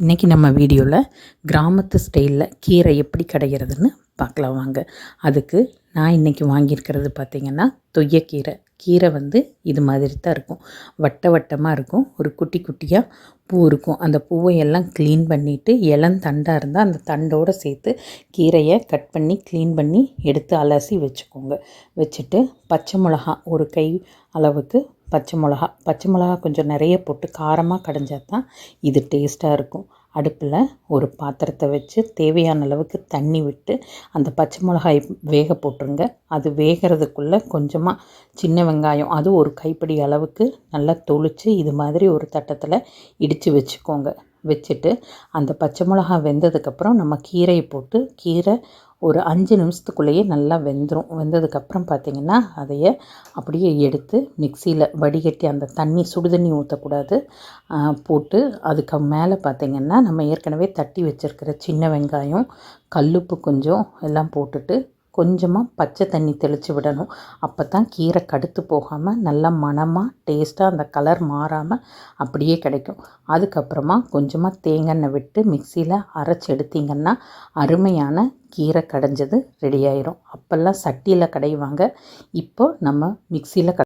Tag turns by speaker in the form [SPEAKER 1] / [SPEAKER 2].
[SPEAKER 1] இன்றைக்கி நம்ம வீடியோவில் கிராமத்து ஸ்டைலில் கீரை எப்படி கிடைக்கிறதுன்னு பார்க்கலாம் வாங்க. அதுக்கு நான் இன்றைக்கி வாங்கியிருக்கிறது பார்த்திங்கன்னா தொய்யக்கீரை கீரை. வந்து இது மாதிரி தான் இருக்கும். வட்ட வட்டமாக இருக்கும். ஒரு குட்டி குட்டியாக பூ இருக்கும். அந்த பூவை எல்லாம் க்ளீன் பண்ணிவிட்டு இளந்தண்டாக இருந்தால் அந்த தண்டோடு சேர்த்து கீரையை கட் பண்ணி க்ளீன் பண்ணி எடுத்து அலசி வச்சுக்கோங்க. வச்சுட்டு பச்சை மிளகா ஒரு கை அளவுக்கு பச்சை மிளகா. பச்சை மிளகா கொஞ்சம் நிறைய போட்டு காரமாக கடைஞ்சா தான் இது டேஸ்ட்டாக இருக்கும். அடுப்பில் ஒரு பாத்திரத்தை வச்சு தேவையான அளவுக்கு தண்ணி விட்டு அந்த பச்சை மிளகாய் வேக போட்டுருங்க. அது வேகிறதுக்குள்ளே கொஞ்சமாக சின்ன வெங்காயம் அது ஒரு கைப்பிடி அளவுக்கு நல்லா தொளித்து இது மாதிரி ஒரு தட்டத்தில் இடித்து வச்சுக்கோங்க. வச்சுட்டு அந்த பச்சை மிளகா வெந்ததுக்கப்புறம் நம்ம கீரையை போட்டு கீரை ஒரு அஞ்சு நிமிஷத்துக்குள்ளேயே நல்லா வெந்துடும் வெந்ததுக்கப்புறம் பார்த்திங்கன்னா அதைய அப்படியே எடுத்து மிக்சியில் வடிகட்டி அந்த தண்ணி சுடுதண்ணி ஊற்றக்கூடாது போட்டு அதுக்கு மேலே பார்த்திங்கன்னா நம்ம ஏற்கனவே தட்டி வச்சுருக்கிற சின்ன வெங்காயம் கல்லுப்பு கொஞ்சம் எல்லாம் போட்டுட்டு கொஞ்சமாக பச்சை தண்ணி தெளித்து விடணும். அப்போ தான் கீரை கடுத்து போகாமல் நல்லா மணமாக டேஸ்ட்டாக அந்த கலர் மாறாமல் அப்படியே கிடைக்கும். அதுக்கப்புறமா கொஞ்சமாக தேங்காய் விட்டு மிக்சியில் அரைச்சி எடுத்திங்கன்னா அருமையான கீரை கடைஞ்சது ரெடி ஆயிரும். அப்போல்லாம் சட்டியில் கடைவாங்க. இப்போ நம்ம மிக்சியில்